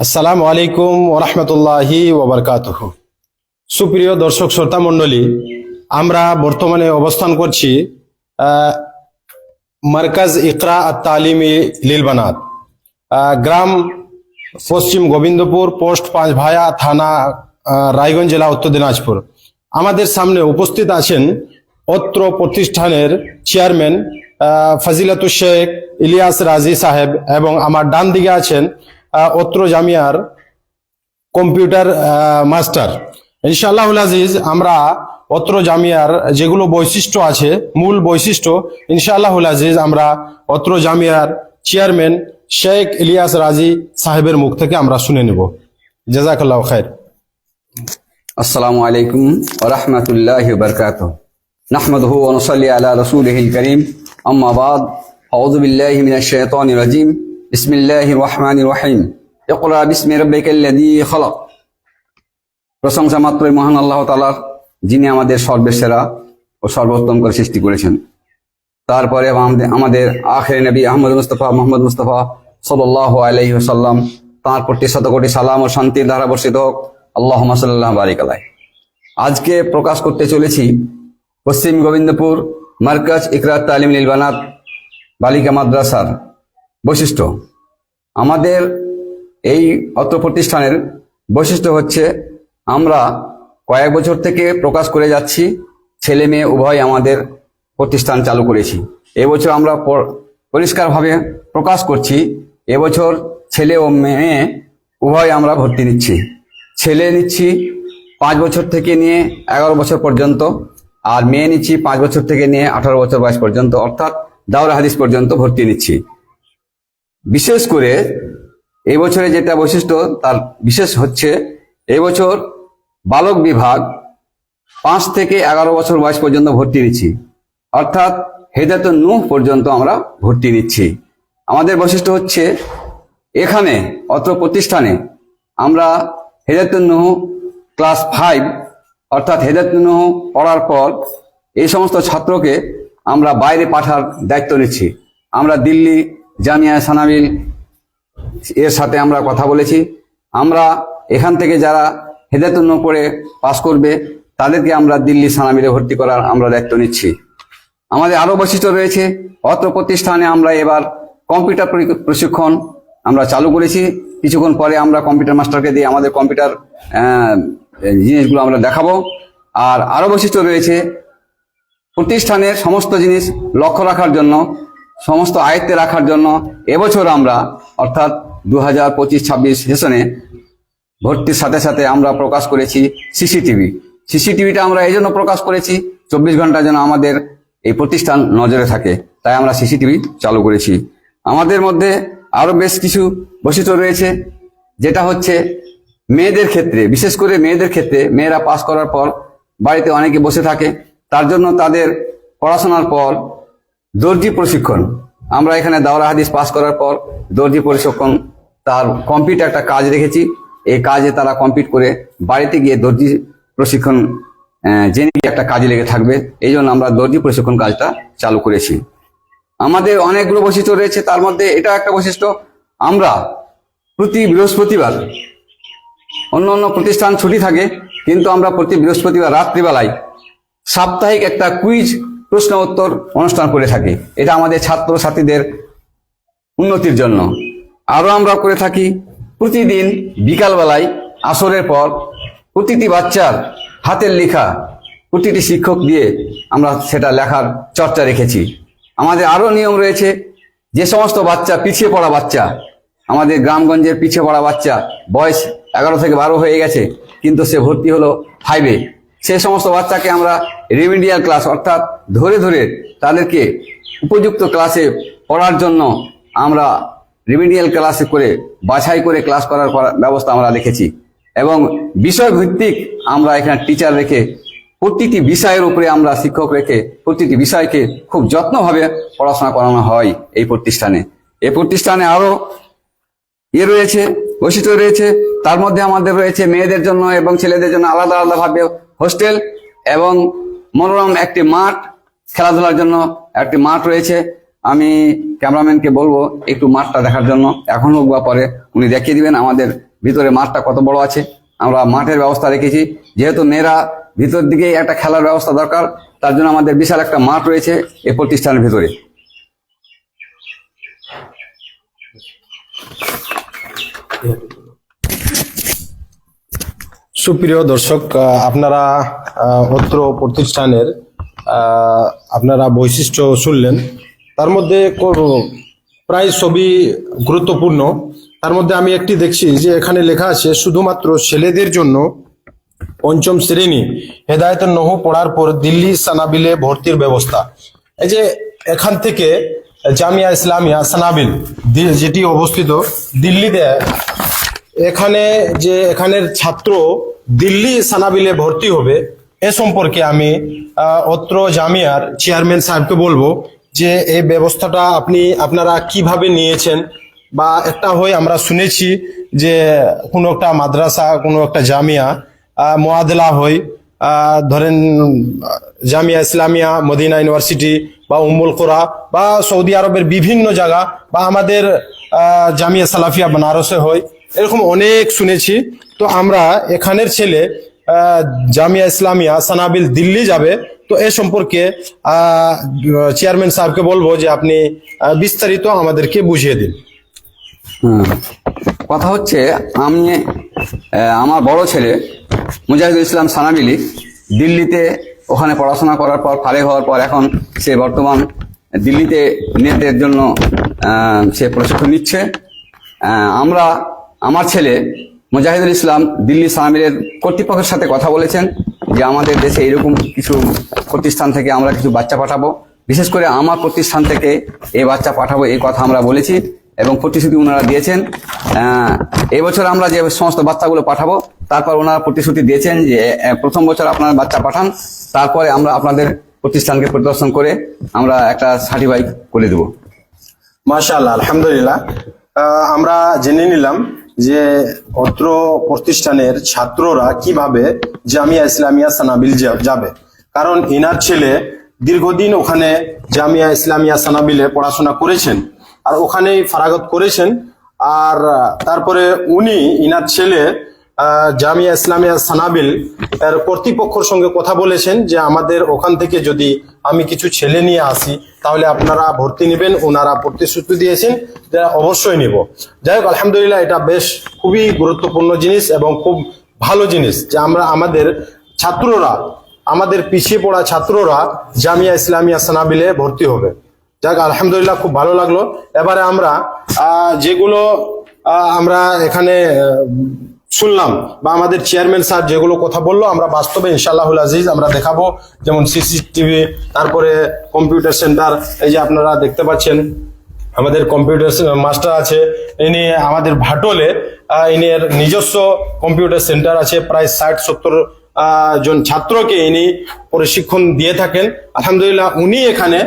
আসসালামু আলাইকুম ওরহমতুল্লাহি ওবরকাতুহ সুপ্রিয় দর্শক শ্রোতা মণ্ডলী আমরা বর্তমানে অবস্থান করছি মার্কাজ ইকরা তালিমি লীলবানাত। গ্রাম পশ্চিম গোবিন্দপুর পোস্ট পাঁচ ভায়া থানা রায়গঞ্জ জেলা উত্তর দিনাজপুর। আমাদের সামনে উপস্থিত আছেন অত্র প্রতিষ্ঠানের চেয়ারম্যান আহ, শেখ ইলিয়াস রাজি সাহেব এবং আমার ডান দিকে আছেন অত্র জামিয়ার কম্পিউটার মাস্টার। ইনশাল্লাহুল আজিজ, আমরা অত্র জামিয়ার যেগুলো বৈশিষ্ট্য আছে, মূল বৈশিষ্ট্য, ইনশাআল্লাহুল আজিজ, আমরা অত্র জামিয়ার চেয়ারম্যান শেখ ইলিয়াস রাজি সাহেবের মুখ থেকে আমরা শুনে নেব। জাজাকাল্লাহ খায়ের আসসালামু আলাইকুম রহমতুল্লাহ বরকাত নাহমদহু অনুসল্লি আলা রসুল করিম। আম্মাবাদ আউজবিল্লাহ মিনাশ শাইতানির রাজিম। بسم الله الرحمن الرحيم اقرأ باسم ربك الذي خلق প্রশংসা মাত্রই মহান আল্লাহ তালার যিনি আমাদের সর্বেসেরা ও সর্বোত্তম করে সৃষ্টি করেছেন তারপরে আমাদের আমাদের আখের নবী আহমদ মুস্তফা মোহাম্মদ মুস্তফা সাল্লাহ আলহি সাল্লাম তাঁর প্রতি শত কোটি সালাম ও শান্তির ধারা বর্ষিত হোক আল্লাহ সাল্লাহ বারিক আলাই আজকে প্রকাশ করতে চলেছি পশ্চিম গোবিন্দপুর মার্কাজ ইকরাত তালিম নীলবানাত বালিকা মাদ্রাসার বৈশিষ্ট্য। আমাদের এই অত্র প্রতিষ্ঠানের বৈশিষ্ট্য হচ্ছে, আমরা কয়েক বছর থেকে প্রকাশ করে যাচ্ছি, ছেলে মেয়ে উভয় আমাদের প্রতিষ্ঠান চালু করেছি। এবছর আমরা পরিষ্কারভাবে প্রকাশ করছি, এবছর ছেলে ও মেয়ে উভয় আমরা ভর্তি নিচ্ছি। ছেলে নিচ্ছি পাঁচ বছর থেকে নিয়ে এগারো বছর পর্যন্ত, আর মেয়ে নিচ্ছি পাঁচ বছর থেকে নিয়ে আঠারো বছর বয়স পর্যন্ত, অর্থাৎ দাওরা হাদিস পর্যন্ত ভর্তি নিচ্ছি। বিশেষ করে এই বছরে যেটা বৈশিষ্ট্য, তার বিশেষ হচ্ছে এবছর বালক বিভাগ পাঁচ থেকে এগারো বছর বয়স পর্যন্ত ভর্তি নিচ্ছি। অর্থাৎ হেদায়ত নূহ পর্যন্ত আমরা ভর্তি নিচ্ছি। আমাদের বৈশিষ্ট্য হচ্ছে এখানে অত্র প্রতিষ্ঠানে আমরা হেদায়ত নূহ ক্লাস ফাইভ, অর্থাৎ হেদায়ত নূহ পড়ার পর এই সমস্ত ছাত্রকে আমরা বাইরে পাঠার দায়িত্ব নিচ্ছি। আমরা দিল্লি জামিয়া সানাবিল এর সাথে আমরা কথা বলেছি। আমরা এখান থেকে যারা হেদায়তুন্ন করে পাস করবে, তাদেরকে আমরা দিল্লি সানামিলে ভর্তি করার আমরা দায়িত্ব নিচ্ছি। আমাদের আরও বৈশিষ্ট্য রয়েছে, অত্র প্রতিষ্ঠানে আমরা এবার কম্পিউটার প্রশিক্ষণ আমরা চালু করেছি। কিছুক্ষণ পরে আমরা কম্পিউটার মাস্টারকে দিয়ে আমাদের কম্পিউটার জিনিসগুলো আমরা দেখাবো। আর আরও বৈশিষ্ট্য রয়েছে, প্রতিষ্ঠানের সমস্ত জিনিস লক্ষ্য রাখার জন্য সমস্ত আয়ত্তে রাখার জন্য এবছর আমরা, অর্থাৎ দু হাজার পঁচিশ ছাব্বিশ সেশনে ভর্তির সাথে সাথে আমরা প্রকাশ করেছি সিসিটিভি। সিসিটিভিটা আমরা এই জন্য প্রকাশ করেছি, চব্বিশ ঘণ্টা যেন আমাদের এই প্রতিষ্ঠান নজরে থাকে। তাই আমরা সিসিটিভি চালু করেছি। আমাদের মধ্যে আরও বেশ কিছু বৈশিষ্ট্য রয়েছে, যেটা হচ্ছে মেয়েদের ক্ষেত্রে, বিশেষ করে মেয়েদের ক্ষেত্রে মেয়েরা পাশ করার পর বাড়িতে অনেকে বসে থাকে, তার জন্য তাদের পড়াশোনার পর দর্জি প্রশিক্ষণ। আমরা এখানে দাওরা হাদিস পাস করার পর দর্জি প্রশিক্ষণ তার কমপ্লিট একটা কাজ রেখেছি। এই কাজে তারা কমপ্লিট করে বাড়িতে গিয়ে দর্জি প্রশিক্ষণ জেনে গিয়ে একটা কাজে লেগে থাকবে। এই জন্য আমরা দর্জি প্রশিক্ষণ কাজটা চালু করেছি। আমাদের অনেকগুলো বৈশিষ্ট্য রয়েছে, তার মধ্যে এটা একটা বৈশিষ্ট্য, আমরা প্রতি বৃহস্পতিবার, অন্য অন্য প্রতিষ্ঠান ছুটি থাকে, কিন্তু আমরা প্রতি বৃহস্পতিবার রাত্রিবেলায় সাপ্তাহিক একটা কুইজ প্রশ্ন উত্তর অনুষ্ঠান করে থাকি। এটা আমাদের ছাত্র ছাত্রীদের উন্নতির জন্য। আরও আমরা করে থাকি, প্রতিদিন বিকালবেলায় আসরের পর প্রতিটি বাচ্চার হাতের লেখা প্রতিটি শিক্ষক দিয়ে আমরা সেটা লেখার চর্চা রেখেছি। আমাদের আরও নিয়ম রয়েছে, যে সমস্ত বাচ্চা, পিছিয়ে পড়া বাচ্চা, আমাদের গ্রামগঞ্জের পিছিয়ে পড়া বাচ্চা, বয়স এগারো থেকে বারো হয়ে গেছে, কিন্তু সে ভর্তি হলো ফাইভে সেই সমস্ত বাচ্চাকে আমরা রেমিডিয়াল ক্লাস, অর্থাৎ ধরে ধরে তাদেরকে উপযুক্ত ক্লাসে পড়ার জন্য আমরা রেমিডিয়াল ক্লাসে করে, বাছাই করে ক্লাস করার ব্যবস্থা আমরা রেখেছি এবং বিষয় ভিত্তিক আমরা এখানে টিচার রেখে প্রতিটি বিষয়ের উপরে আমরা শিক্ষক রেখে প্রতিটি বিষয়কে খুব যত্নভাবে পড়াশোনা করানো হয় এই প্রতিষ্ঠানে। এই প্রতিষ্ঠানে আরও ইয়ে রয়েছে, বৈশিষ্ট্য রয়েছে, তার মধ্যে আমাদের রয়েছে মেয়েদের জন্য এবং ছেলেদের জন্য আলাদা আলাদা ভাবে হোস্টেল এবং মনোরম একটি মাঠ, খেলাধুলার জন্য একটি মাঠ রয়েছে। আমি ক্যামেরাম্যানকে বলব একটু মাঠটা দেখার জন্য। এখন হোক বা পরে উনি দেখিয়ে দিবেন আমাদের ভিতরে মাঠটা কত বড় আছে। আমরা মাঠের ব্যবস্থা রেখেছি। যেহেতু মেয়েরা ভিতর দিকে একটা খেলার ব্যবস্থা দরকার, তার জন্য আমাদের বিশাল একটা মাঠ রয়েছে এই প্রতিষ্ঠানের ভিতরে। সুপ্রিয় দর্শক আপনারা অত্র প্রতিষ্ঠানের আপনারা বৈশিষ্ট্য শুনলেন। তার মধ্যে প্রায় সবই গুরুত্বপূর্ণ। তার মধ্যে আমি একটি দেখছি যে এখানে লেখা আছে, শুধুমাত্র ছেলেদের জন্য পঞ্চম শ্রেণি হেদায়ত নহু পড়ার পর দিল্লি সানাবিলে ভর্তির ব্যবস্থা। এই যে এখান থেকে জামিয়া ইসলামিয়া সানাবিল যেটি অবস্থিত দিল্লিতে এখানে যে এখানের ছাত্র দিল্লি সানাবিলে ভর্তি হবে, এ সম্পর্কে আমি অত্র জামিয়ার চেয়ারম্যান সাহেবকে বলব যে এই ব্যবস্থাটা আপনি, আপনারা কীভাবে নিয়েছেন বা একটা হয়ে আমরা শুনেছি যে কোনো একটা মাদ্রাসা, কোনো একটা জামিয়া মোয়াদলা হয় ধরেন, জামিয়া ইসলামিয়া, মদিনা ইউনিভার্সিটি বা উম্মুল কোরা বা সৌদি আরবের বিভিন্ন জায়গা বা আমাদের জামিয়া সালাফিয়া, বেনারসে হয় এরকম অনেক শুনেছি। তো আমরা এখানের ছেলে জামিয়া ইসলামিয়া সানাবিল দিল্লি যাবে। তো এ সম্পর্কে চেয়ারম্যান সাহেবকে বলব যে আপনি বিস্তারিত আমাদেরকে বুঝিয়ে দিন। কথা হচ্ছে, আমি আমার বড় ছেলে, মুজাহিদুল ইসলাম সানাবিলি, দিল্লিতে ওখানে পড়াশোনা করার পর ফারে হওয়ার পর এখন সে বর্তমান দিল্লিতে নেটের জন্য সে প্রশিক্ষণ নিচ্ছে। আমরা আমার ছেলে মুজাহিদুল ইসলাম দিল্লি সানাবিলের কর্তৃপক্ষের সাথে কথা বলেছেন যে আমাদের দেশে এরকম কিছু প্রতিষ্ঠান থেকে আমরা কিছু বাচ্চা পাঠাবো। বিশেষ করে আমার প্রতিষ্ঠান থেকে এই বাচ্চা পাঠাবো এই কথা আমরা বলেছি এবং প্রতিশ্রুতি ওনারা দিয়েছেন। আহ, এই বছর আমরা যে সমস্ত বাচ্চাগুলো পাঠাবো তারপর ওনারা প্রতিশ্রুতি দিয়েছেন যে প্রথম বছর আপনারা বাচ্চা পাঠান তারপরে আমরা আপনাদের প্রতিষ্ঠানকে পরিদর্শন করে আমরা একটা সার্টিফাই করে দেবো। মাশাআল্লাহ আলহামদুলিল্লাহ। আমরা জেনে নিলাম যে অত্র প্রতিষ্ঠানের ছাত্ররা কীভাবে জামিয়া ইসলামিয়া সানাবিল যাবে। কারণ ইনার ছেলে দীর্ঘদিন ওখানে জামিয়া ইসলামিয়া সানাবিলে পড়াশোনা করেছেন আর ওখানেই ফারাগত করেছেন। আর তারপরে উনি ইনার ছেলে জামিয়া ইসলামিয়া সানাবিল এর কর্তৃপক্ষর সঙ্গে কথা বলেছেন যে আমাদের ওখান থেকে যদি আমি কিছু ছেলে নিয়ে আসি, তাহলে আপনারা ভর্তি নেবেন ওনারা প্রতিশ্রুতি দিয়েছেন যে অবশ্যই নিব। যাই হোক, আলহামদুলিল্লাহ, এটা বেশ খুবই গুরুত্বপূর্ণ জিনিস এবং খুব ভালো জিনিস যে আমরা, আমাদের ছাত্ররা, আমাদের পিছিয়ে পড়া ছাত্ররা জামিয়া ইসলামিয়া সানাবিলে ভর্তি হবে। যাক আলহামদুলিল্লাহ, খুব ভালো লাগল। এবারে আমরা যেগুলো আমরা এখানে শুনলাম বা আমাদের চেয়ারম্যান স্যার যেগুলো কথা বলল আমরা বাস্তবে ইনশাল্লাহুল আজিজ আমরা দেখাবো। যেমন সিসিটিভি তারপরে কম্পিউটার সেন্টার এই যে আপনারা দেখতে পাচ্ছেন আমাদের কম্পিউটার মাস্টার আছে। ইনি আমাদের ভাটলে আহ, ইনির নিজস্ব কম্পিউটার সেন্টার আছে। প্রায় ষাট সত্তর জন ছাত্রকে ইনি প্রশিক্ষণ দিয়ে থাকেন। আলহামদুলিল্লাহ উনি এখানে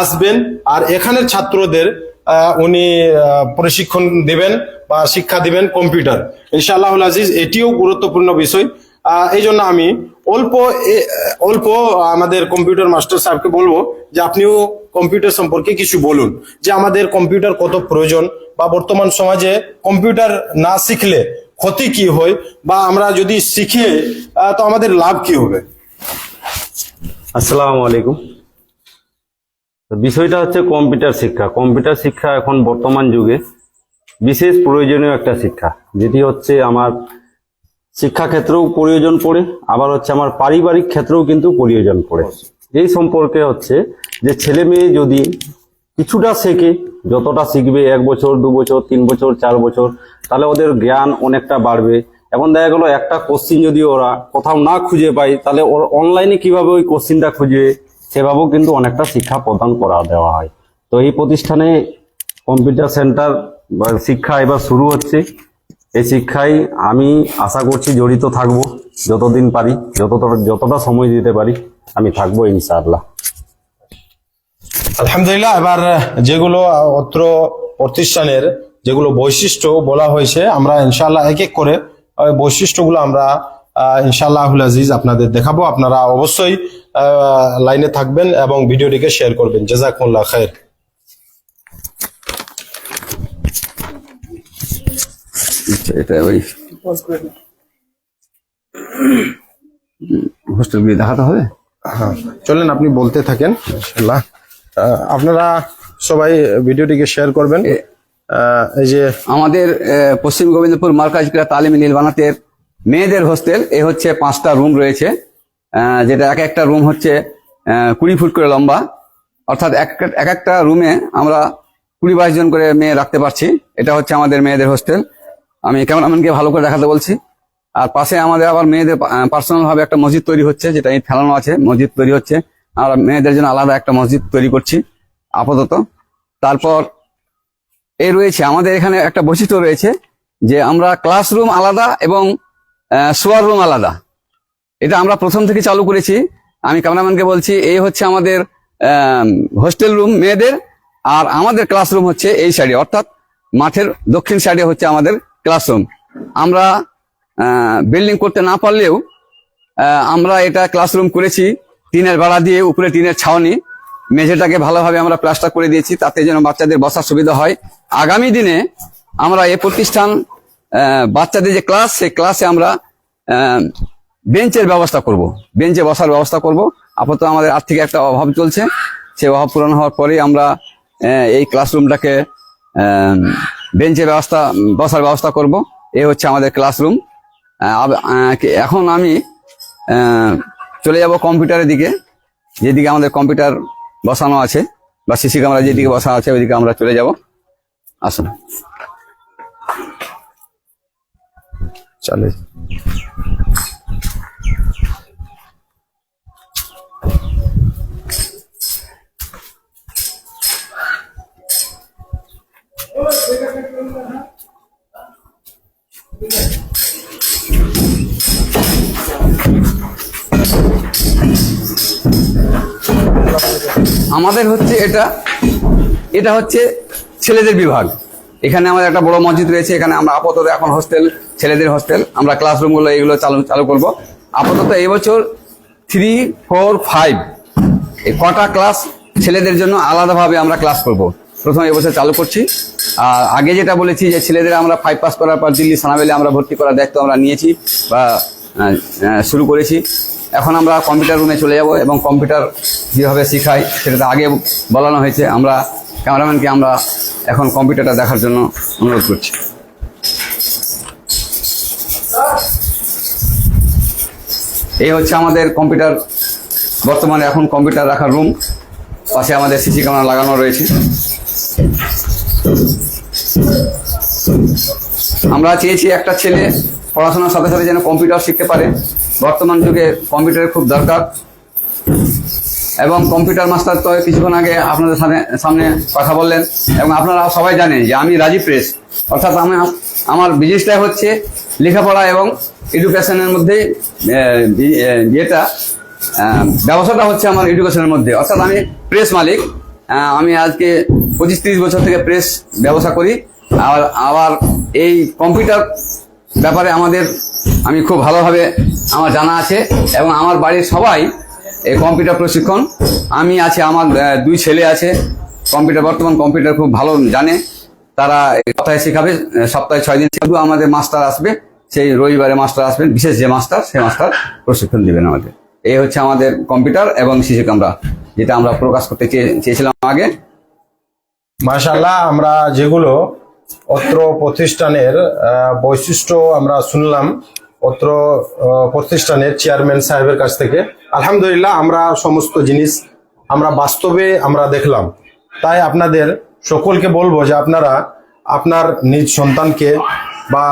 আসবেন। আর এখানের ছাত্রদের উনি প্রশিক্ষণ দেবেন বা শিক্ষা দিবেন কম্পিউটার। ইনশাআল্লাহ আজিজ, এটিও গুরুত্বপূর্ণ বিষয়। এই জন্য আমি অল্প অল্প আমাদের কম্পিউটার মাস্টার সাহেবকে বলব যে আপনিও কম্পিউটার সম্পর্কে কিছু বলুন। যে আমাদের কম্পিউটার কত প্রয়োজন বা বর্তমান সমাজে কম্পিউটার না শিখলে ক্ষতি কি হয় বা আমরা যদি শিখে তো আমাদের লাভ কি হবে? আসসালামু আলাইকুম। বিষয়টা হচ্ছে কম্পিউটার শিক্ষা। কম্পিউটার শিক্ষা এখন বর্তমান যুগে বিশেষ প্রয়োজনীয় একটা শিক্ষা। যেটি হচ্ছে আমার শিক্ষা ক্ষেত্রেও প্রয়োজন পড়ে, আবার হচ্ছে আমার পারিবারিক ক্ষেত্রেও কিন্তু প্রয়োজন পড়ে। এই সম্পর্কে হচ্ছে যে ছেলে মেয়ে যদি কিছুটা শেখে, যতটা শিখবে, এক বছর, দু বছর, তিন বছর, চার বছর, তাহলে ওদের জ্ঞান অনেকটা বাড়বে। এখন দেখা গেলো একটা কোশ্চিন যদি ওরা কোথাও না খুঁজে পায়, তাহলে ওর অনলাইনে কীভাবে ওই কোশ্চিনটা খুঁজবে? সেভাবেও কিন্তু অনেকটা শিক্ষা প্রদান করা দেওয়া হয়। তো এই প্রতিষ্ঠানে কম্পিউটার সেন্টার শিক্ষা এবার শুরু হচ্ছে। এই শিক্ষায় আমি আশা করছি জড়িত থাকব যতদিন পারি, যতটা যতটা সময় দিতে পারি, আমি থাকব ইনশাআল্লাহ। আলহামদুলিল্লাহ, এবার যেগুলো অত্র প্রতিষ্ঠানের যেগুলো বৈশিষ্ট্য বলা হয়েছে, আমরা ইনশাল্লাহ এক এক করে বৈশিষ্ট্যগুলো আমরা আহ, ইনশাআল্লাহ আজিজ আপনাদের দেখাবো। আপনারা অবশ্যই লাইনে থাকবেন এবং ভিডিওটিকে শেয়ার করবেন। জাজাকুল্লাহ খায়ের। আচ্ছা এটা ওই হোস্টেল গিয়ে দেখাতে হবে? হ্যাঁ চলেন আপনি বলতে থাকেন ইনশাল্লাহ আপনারা সবাই ভিডিওটিকে শেয়ার করবেন। এই যে আমাদের পশ্চিম গোবিন্দপুর মার্কাজ ক্রীড়া তালিম নীলবানাতের মেয়েদের হোস্টেল, এ হচ্ছে পাঁচটা রুম রয়েছে যেটা এক একটা রুম হচ্ছে কুড়ি ফুট করে লম্বা। অর্থাৎ এক এক- এক একটা রুমে আমরা কুড়ি বাইশ জন করে মেয়ে রাখতে পারছি। এটা হচ্ছে আমাদের মেয়েদের হোস্টেল। আমি ক্যামেরাম্যানকে ভালো করে দেখাতে বলছি। আর পাশে আমাদের আবার মেয়েদের পার্সোনাল ভাবে একটা মসজিদ তৈরি হচ্ছে, যেটা এই ফেলানো আছে। মসজিদ তৈরি হচ্ছে। আমরা মেয়েদের জন্য আলাদা একটা মসজিদ তৈরি করছি, আপাতত। তারপর এই রয়েছে, আমাদের এখানে একটা বৈশিষ্ট্য রয়েছে যে আমরা ক্লাসরুম আলাদা এবং শোয়ার রুম আলাদা। এটা আমরা প্রথম থেকে চালু করেছি। আমি ক্যামেরাম্যানকে বলছি, এই হচ্ছে আমাদের হোস্টেল রুম মেয়েদের, আর আমাদের ক্লাসরুম হচ্ছে এই সাইডে। অর্থাৎ মাঠের দক্ষিণ সাইডে হচ্ছে আমাদের ক্লাসরুম আমরা বিল্ডিং করতে না পারলেও আমরা এটা ক্লাসরুম করেছি টিনের বেড়া দিয়ে, উপরে টিনের ছাউনি। মেঝেটাকে ভালোভাবে আমরা প্লাস্টার করে দিয়েছি, তাতে যেন বাচ্চাদের বসার সুবিধা হয়। আগামী দিনে আমরা এ প্রতিষ্ঠান বাচ্চাদের যে ক্লাস সেই ক্লাসে আমরা বেঞ্চের ব্যবস্থা করব। বেঞ্চে বসার ব্যবস্থা করব। আপাতত আমাদের আর্থিক একটা অভাব চলছে। সেই অভাব পূরণ হওয়ার পরেই আমরা এই ক্লাসরুমটাকে বেঞ্চের ব্যবস্থা, বসার ব্যবস্থা করব। এই হচ্ছে আমাদের ক্লাসরুম এখন আমি চলে যাব কম্পিউটারের দিকে। যেদিকে আমাদের কম্পিউটার বসানো আছে, বা সিসি ক্যামেরা যেদিকে বসা আছে, ওইদিকে আমরা চলে যাব। আসুন। চলে। আমাদের হচ্ছে এটা এটা হচ্ছে ছেলেদের বিভাগ। এখানে আমাদের একটা বড় মসজিদ রয়েছে, এখানে আমরা আপাতত এখন হোস্টেল ছেলেদের হোস্টেল আমরা ক্লাসরুমগুলো এগুলো চালু চালু করব। আপাতত এবছর থ্রি ফোর ফাইভ এই কটা ক্লাস ছেলেদের জন্য আলাদাভাবে আমরা ক্লাস করব। প্রথম এবছর চালু করছি। আর আগে যেটা বলেছি যে ছেলেদের আমরা ফাইভ পাস করার পর দিল্লি সানাবেলে আমরা ভর্তি করার দায়িত্ব আমরা নিয়েছি বা শুরু করেছি। এখন আমরা কম্পিউটার রুমে চলে যাব এবং কম্পিউটার যেভাবে শেখাই, সেটা তো আগে বলানো হয়েছে। আমরা ক্যামেরাম্যানকে আমরা এখন কম্পিউটারটা দেখার জন্য অনুরোধ করছি। এই হচ্ছে আমাদের কম্পিউটার, বর্তমানে এখন কম্পিউটার রাখার রুম পাশে আমাদের সিসি ক্যামেরা লাগানো রয়েছে। আমরা চেয়েছি একটা ছেলে পড়াশোনার সাথে সাথে যেন কম্পিউটার শিখতে পারে। বর্তমান যুগে কম্পিউটারের খুব দরকার। এবং কম্পিউটার মাস্টার তো কিছুক্ষণ আগে আপনাদের সামনে সামনে কথা বললেন। এবং আপনারা সবাই জানেন যে আমি রাজীব প্রেস। অর্থাৎ আমি আমার বিজনেসটা হচ্ছে লেখাপড়া এবং এডুকেশনের মধ্যে যেটা ব্যবসাটা হচ্ছে আমার এডুকেশনের মধ্যে। অর্থাৎ আমি প্রেস মালিক আমি আজকে পঁচিশ তিরিশ বছর থেকে প্রেস ব্যবসা করি। আর আবার এই কম্পিউটার ব্যাপারে আমাদের, আমি খুব ভালোভাবে আমার জানা আছে এবং আমার বাড়ির সবাই এই কম্পিউটার প্রশিক্ষণ। আমি আছে, আমার দুই ছেলে আছে। কম্পিউটার বর্তমান কম্পিউটার খুব ভালো জানে। তারা সপ্তাহে শেখাবে, সপ্তাহে ছয় দিন শুধু আমাদের মাস্টার আসবে। সেই রবিবারে মাস্টার আসবেন, বিশেষ যে মাস্টার, সেই মাস্টার প্রশিক্ষণ দিবেন আমাদের এই হচ্ছে আমাদের কম্পিউটার এবং শিশু ক্যামেরা, যেটা আমরা প্রকাশ করতে চেয়ে- চেয়েছিলাম আগে। মাশাল্লাহ আমরা যেগুলো অত্র প্রতিষ্ঠানের বৈশিষ্ট্য আমরা শুনলাম, অত্র প্রতিষ্ঠানের চেয়ারম্যান সাহেবের কাছ থেকে। আলহামদুলিল্লাহ, আমরা সমস্ত জিনিস আমরা বাস্তবে আমরা দেখলাম। তাই আপনাদের সকলকে বলব যে আপনারা আপনার নিজ সন্তানকে বা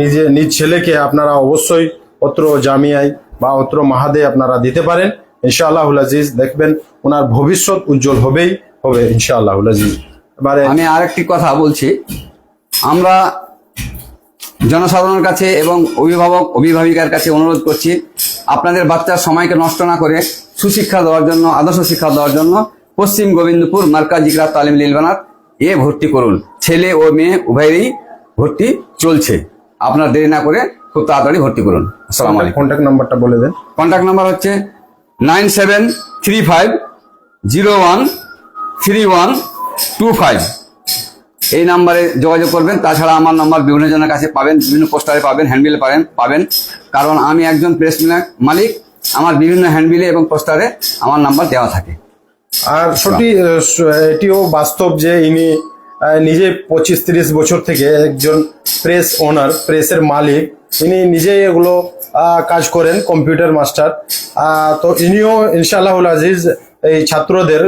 নিজে, নিজ ছেলেকে আপনারা অবশ্যই অত্র জামিয়ায় বা অত্র মাহাদে আপনারা দিতে পারেন। ইনশাআল্লাহ আজিজ, দেখবেন ওনার ভবিষ্যৎ উজ্জ্বল হবেই, হবে ইনশাআল্লাহ আজিজ। এবারে আমি আরেকটি কথা বলছি। আমরা জনসাধারণের কাছে এবং অভিভাবক, অভিভাবিকার কাছে অনুরোধ করছি, আপনাদের বাচ্চার সময়কে নষ্ট না করে সুশিক্ষা দেওয়ার জন্য, আদর্শ শিক্ষা দেওয়ার জন্য পশ্চিম গোবিন্দপুর মার্কাজ ইকরা তালিম লিলবানার এ ভর্তি করুন। ছেলে ও মেয়ে উভয়েরই ভর্তি চলছে। আপনার দেরি না করে খুব তাড়াতাড়ি ভর্তি করুন। আসসালামু আলাইকুম। কন্ট্যাক্ট নাম্বারটা বলে দেন। কন্ট্যাক্ট নাম্বার হচ্ছে nine seven three five zero one three one two five. এই নাম্বারে যোগাযোগ করবেন। তাছাড়া আমার নাম্বার বিভিন্ন জনের কাছে পাবেন বিভিন্ন পোস্টারে পাবেন হ্যান্ডবিলে পাবেন পাবেন। কারণ আমি একজন প্রেস মালিক। আমার বিভিন্ন হ্যান্ডবিলে এবং পোস্টারে আমার নাম্বার দেওয়া থাকে। আর সত্যি এটিও বাস্তব যে ইনি নিজে পঁচিশ তিরিশ বছর থেকে একজন প্রেস ওনার প্রেসের মালিক। ইনি নিজেই এগুলো কাজ করেন কম্পিউটার মাস্টার তো ইনিও ইনশাআল্লাহ আজিজ এই ছাত্রদের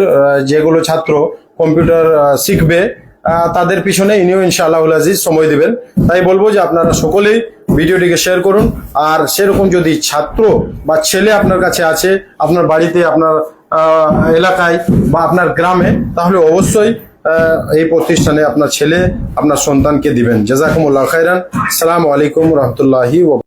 যেগুলো ছাত্র কম্পিউটার শিখবে তাদের পিছনে ইনিও ইনশাআল্লাহ আজিজ সময় দিবেন। তাই বলব যে আপনারা সকলেই ভিডিওটিকে শেয়ার করুন। আর সেরকম যদি ছাত্র বা ছেলে আপনার কাছে আছে, আপনার বাড়িতে, আপনার এলাকায় বা আপনার গ্রামে, তাহলে অবশ্যই এই প্রতিষ্ঠানে আপনার ছেলে আপনার সন্তানকে দিবেন। জাজাকুমুল্লাহ খাইরান সালাম আলাইকুম রহমতুল্লাহি